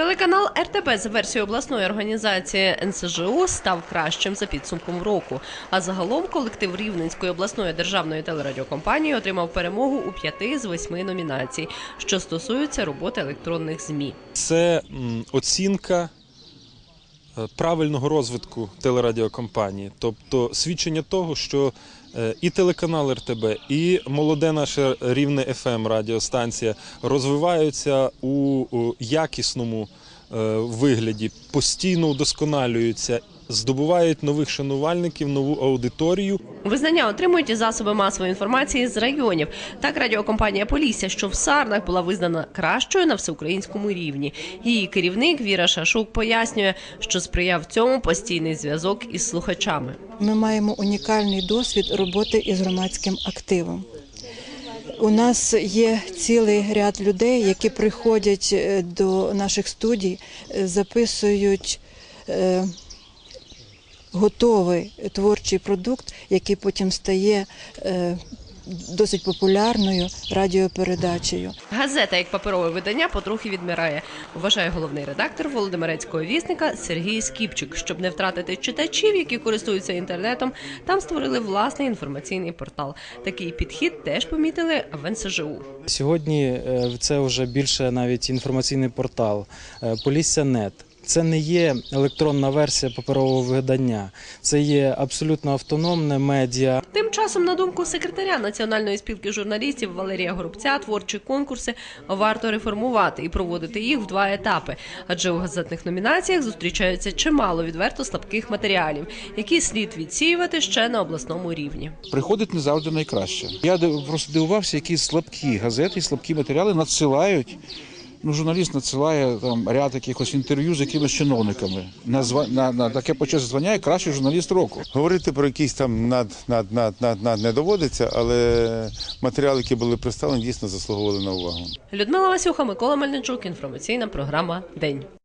Телеканал РТБ за версією обласної організації НСЖУ став кращим за підсумком року. А загалом колектив Рівненської обласної державної телерадіокомпанії отримав перемогу у п'яти з восьми номінацій, що стосуються роботи електронних змі. Це оцінка правильного розвитку телерадіокомпанії, тобто свідчення того, що е, і телеканал РТБ, і молоде наше рівне ФМ радіостанція розвиваються у, якісному е, вигляді, постійно удосконалюються, здобувають нових шанувальників, нову аудиторію. Визнання отримують і засоби масової інформації з районів. Так радіокомпанія Полісся, що в Сарнах була визнана кращою на всеукраїнському рівні. Її керівник Віра Шашук пояснює, що сприяв цьому постійний зв'язок із слухачами. Ми маємо унікальний досвід роботи із громадським активом. У нас є цілий ряд людей, які приходять е, до наших студій, е, записують е, готовий творчий продукт, який потім стає досить популярною радіопередачею. Газета як паперове видання потрохи відмирає, вважає головний редактор Володимирецького вісника Сергій Скіпчик. Щоб не втратити читачів, які користуються інтернетом, там створили власний інформаційний портал. Такий підхід теж помітили в НСЖУ. Сьогодні е, це вже більше навіть інформаційний портал е, Полісся.нет. Це не є електронна версія паперового видання, це є абсолютно автономне медіа. Тим часом, на думку секретаря Національної спілки журналістів Валерія Горобця, творчі конкурси варто реформувати і проводити їх в два етапи. Адже у газетних номінаціях зустрічаються чимало відверто слабких матеріалів, які слід відсіювати ще на обласному рівні. приходить не завжди найкраще. Я просто дивувався, які слабкі газети слабкі матеріали надсилають. Ну, журналіст надсилає там ряд якихось інтерв'ю з якимись чиновниками. На, зва... на, на таке почесне звання як кращий журналіст року. Говорити про якісь там над, над, над, над, над не доводиться, але матеріали, які були представлені, дійсно заслуговували на увагу. Людмила Васюха, Микола Мельничук, інформаційна програма День.